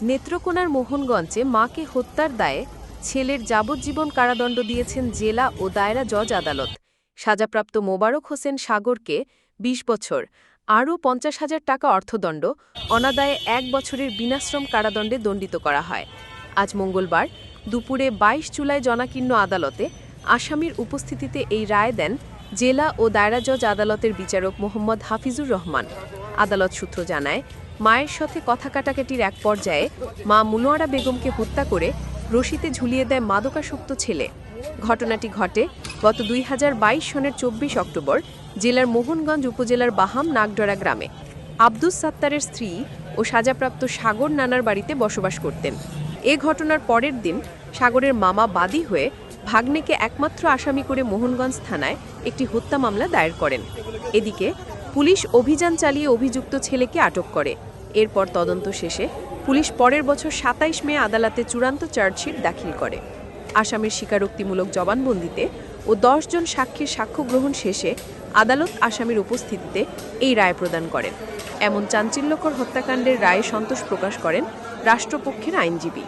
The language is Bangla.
নেত্রকোনার মোহনগঞ্জে মাকে হত্যার দায়ে ছেলের যাবজ্জীবন কারাদণ্ড দিয়েছেন জেলা ও দায়রা জজ আদালত। সাজাপ্রাপ্ত মোবারক হোসেন সাগরকে ২০ বছর, আরও পঞ্চাশ হাজার টাকা অর্থদণ্ড, অনাদায়ে এক বছরের বিনাশ্রম কারাদণ্ডে দণ্ডিত করা হয়। আজ মঙ্গলবার দুপুরে ২২ জুলাই জনাকীর্ণ আদালতে আসামির উপস্থিতিতে এই রায় দেন জেলা ও দায়রা জজ আদালতের বিচারক মোহাম্মদ হাফিজুর রহমান। আদালত সূত্র জানায় মায়ের সাথে কথা কাটাকাটির এক পর্যায়ে মা মুনোয়ারা বেগমকে হত্যা করে রশিতে ঝুলিয়ে দেয় মাদকাসক্ত ছেলে। ঘটনাটি ঘটে গত দুই হাজার বাইশ সনের চব্বিশ অক্টোবর জেলার মোহনগঞ্জ উপজেলার বাহাম নাগডরা গ্রামে। আব্দুস সাত্তারের স্ত্রী ও সাজাপ্রাপ্ত সাগর নানার বাড়িতে বসবাস করতেন। এ ঘটনার পরের দিন সাগরের মামা বাদী হয়ে ভাগ্নেকে একমাত্র আসামি করে মোহনগঞ্জ থানায় একটি হত্যা মামলা দায়ের করেন। এদিকে পুলিশ অভিযান চালিয়ে অভিযুক্ত ছেলেকে আটক করে। এরপর তদন্ত শেষে পুলিশ পরের বছর সাতাইশ মে আদালতে চূড়ান্ত চার্জশিট দাখিল করে। আসামির স্বীকারোক্তিমূলক জবানবন্দিতে ও জন সাক্ষীর সাক্ষ্য গ্রহণ শেষে আদালত আসামির উপস্থিতিতে এই রায় প্রদান করেন। এমন চাঞ্চল্যকর হত্যাকাণ্ডের রায়ে সন্তোষ প্রকাশ করেন রাষ্ট্রপক্ষের আইনজীবী।